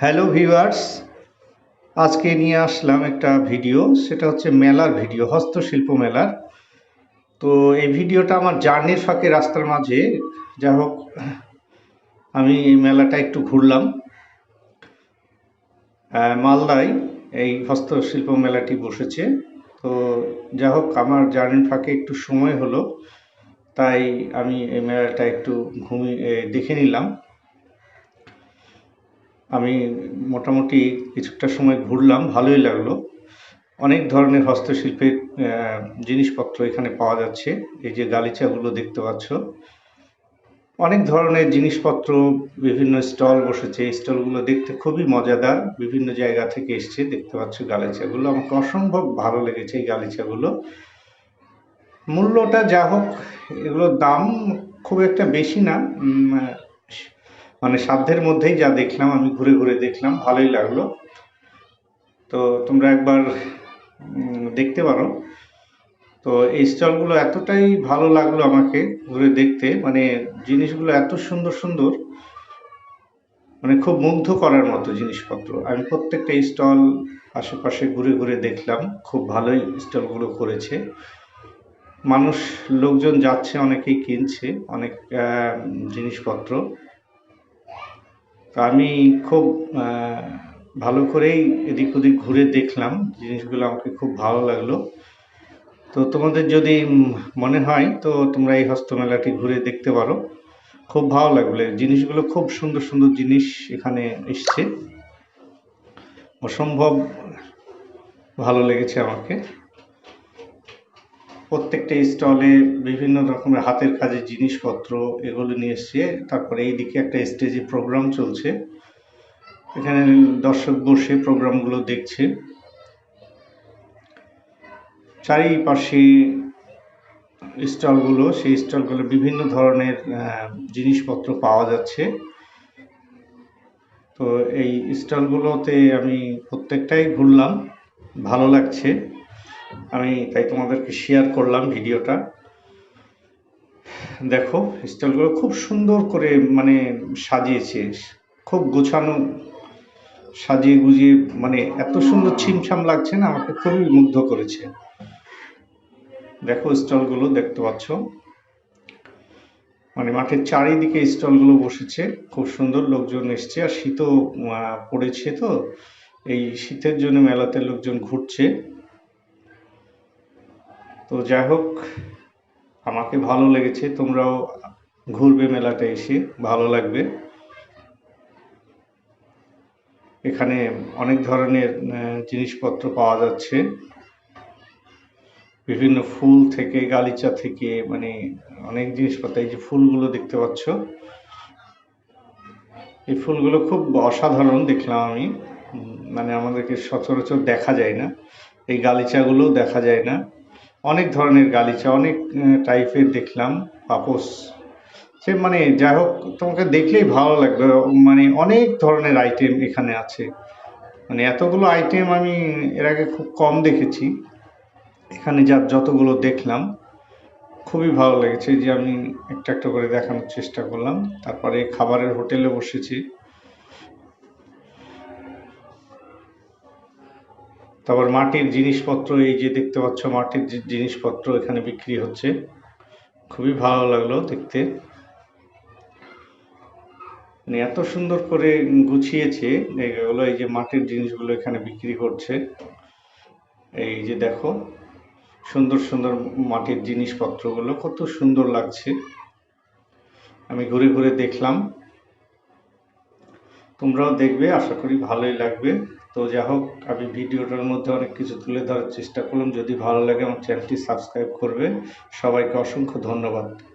Hello viewers আজকে নিয়ে আসলাম একটা ভিডিও সেটা হচ্ছে মেলার ভিডিও হস্তশিল্প মেলার। তো এই ভিডিওটা আমার জার্নির ফাঁকে রাস্তার মাঝে। যা হোক, আমি এই মেলাটা একটু ঘুরলাম। মালদায় এই হস্তশিল্প মেলাটি বসেছে। তো যা হোক আমার জার্নির ফাঁকে একটু সময় হলো, তাই আমি এই মেলাটা একটু ঘুমিয়ে দেখে নিলাম। আমি মোটামুটি কিছুটা সময় ঘুরলাম, ভালোই লাগল। অনেক ধরনের হস্তশিল্পের জিনিসপত্র এখানে পাওয়া যাচ্ছে, এই যে গালিচাগুলো দেখতে পাচ্ছ। অনেক ধরনের জিনিসপত্র, বিভিন্ন স্টল বসেছে। এই স্টলগুলো দেখতে খুবই মজাদার। বিভিন্ন জায়গা থেকে এসছে, দেখতে পাচ্ছ গালিচাগুলো। আমাকে অসম্ভব ভালো লেগেছে এই গালিচাগুলো। মূল্যটা যা হোক এগুলোর দাম খুব একটা বেশি না। মানে সাধ্যের মধ্যেই যা দেখলাম, আমি ঘুরে ঘুরে দেখলাম, ভালোই লাগল। তো তোমরা একবার দেখতে পারো। তো এই স্টলগুলো এতটাই ভালো লাগল আমাকে ঘুরে দেখতে। মানে জিনিসগুলো এত সুন্দর সুন্দর। মানে খুব মুগ্ধ করার মতো জিনিসপত্র। আমি প্রত্যেকটা স্টল আশেপাশে ঘুরে ঘুরে দেখলাম। খুব ভালোই স্টলগুলো করেছে। মানুষ, লোকজন যাচ্ছে, অনেকেই কিনছে, অনেক জিনিসপত্র। তো আমি খুব ভালো করেই এদিক ওদিক ঘুরে দেখলাম। জিনিসগুলো আমাকে খুব ভালো লাগল। তো তোমাদের যদি মনে হয়, তো তোমরা এই হস্তমেলাটি ঘুরে দেখতে পারো। খুব ভালো লাগবে জিনিসগুলো খুব সুন্দর সুন্দর জিনিস এখানে এসছে। অসম্ভব ভালো লেগেছে আমাকে। প্রত্যেকটা স্টলে বিভিন্ন রকমের হাতের কাজের জিনিসপত্র এগুলো নিয়ে এসছে। তারপরে এইদিকে একটা স্টেজে প্রোগ্রাম চলছে। এখানে দর্শক বসে প্রোগ্রামগুলো দেখছে। চারিপাশে স্টলগুলো, সেই স্টলগুলো বিভিন্ন ধরনের জিনিসপত্র পাওয়া যাচ্ছে। তো এই স্টলগুলোতে আমি প্রত্যেকটাই ঘুরলাম, ভালো লাগছে। আমি তাই তোমাদেরকে শেয়ার করলাম ভিডিওটা। দেখো, স্টলগুলো খুব সুন্দর করে মানে সাজিয়েছে, খুব গোছানো, সাজিয়ে গুজিয়ে মানে এত সুন্দর ছিমছাম লাগছে না, আমাকে খুবই মুগ্ধ করেছে। দেখো স্টলগুলো দেখতে পাচ্ছ। মানে মাঠের চারিদিকে স্টলগুলো বসেছে, খুব সুন্দর লোকজন এসছে। আর শীতও পড়েছে তো, এই শীতের জন্য মেলাতে লোকজন ঘুরছে। তো যাই হোক, আমাকে ভালো লেগেছে, তোমরাও ঘুরবে মেলাটা এসে, ভালো লাগবে। এখানে অনেক ধরনের জিনিসপত্র পাওয়া যাচ্ছে। বিভিন্ন ফুল থেকে, গালিচা থেকে মানে অনেক জিনিসপত্র, এই যে ফুলগুলো দেখতে পাচ্ছ। এই ফুলগুলো খুব অসাধারণ দেখলাম আমি। মানে আমাদেরকে সচরাচর দেখা যায় না। এই গালিচাগুলো দেখা যায় না। অনেক ধরনের গালিচা, অনেক টাইপের দেখলাম পাপোস সে মানে যাই হোক, তোমাকে দেখলেই ভালো লাগবে। মানে অনেক ধরনের আইটেম এখানে আছে। মানে এতগুলো আইটেম আমি এর আগে খুব কম দেখেছি। এখানে যা যতগুলো দেখলাম, খুবই ভালো লেগেছে যে আমি একটা একটা করে দেখানোর চেষ্টা করলাম। তারপরে খাবারের হোটেলে বসেছি। তারপর মাটির জিনিসপত্র, এই যে দেখতে পাচ্ছ মাটির জিনিসপত্র এখানে বিক্রি হচ্ছে। খুবই ভালো লাগল দেখতে। মানে এত সুন্দর করে গুছিয়েছে এগুলো এই যে মাটির জিনিসগুলো এখানে বিক্রি করছে। এই যে দেখো সুন্দর সুন্দর মাটির জিনিসপত্রগুলো, কত সুন্দর লাগছে। আমি ঘুরে ঘুরে দেখলাম। তোমরাও দেখবে, আশা করি ভালোই লাগবে। তো যা হোক, আমি ভিডিওটার মধ্যে অনেক কিছু তুলে ধরার চেষ্টা করলাম। যদি ভালো লাগে, আমার চ্যানেলটি সাবস্ক্রাইব করবে। সবাইকে অসংখ্য ধন্যবাদ।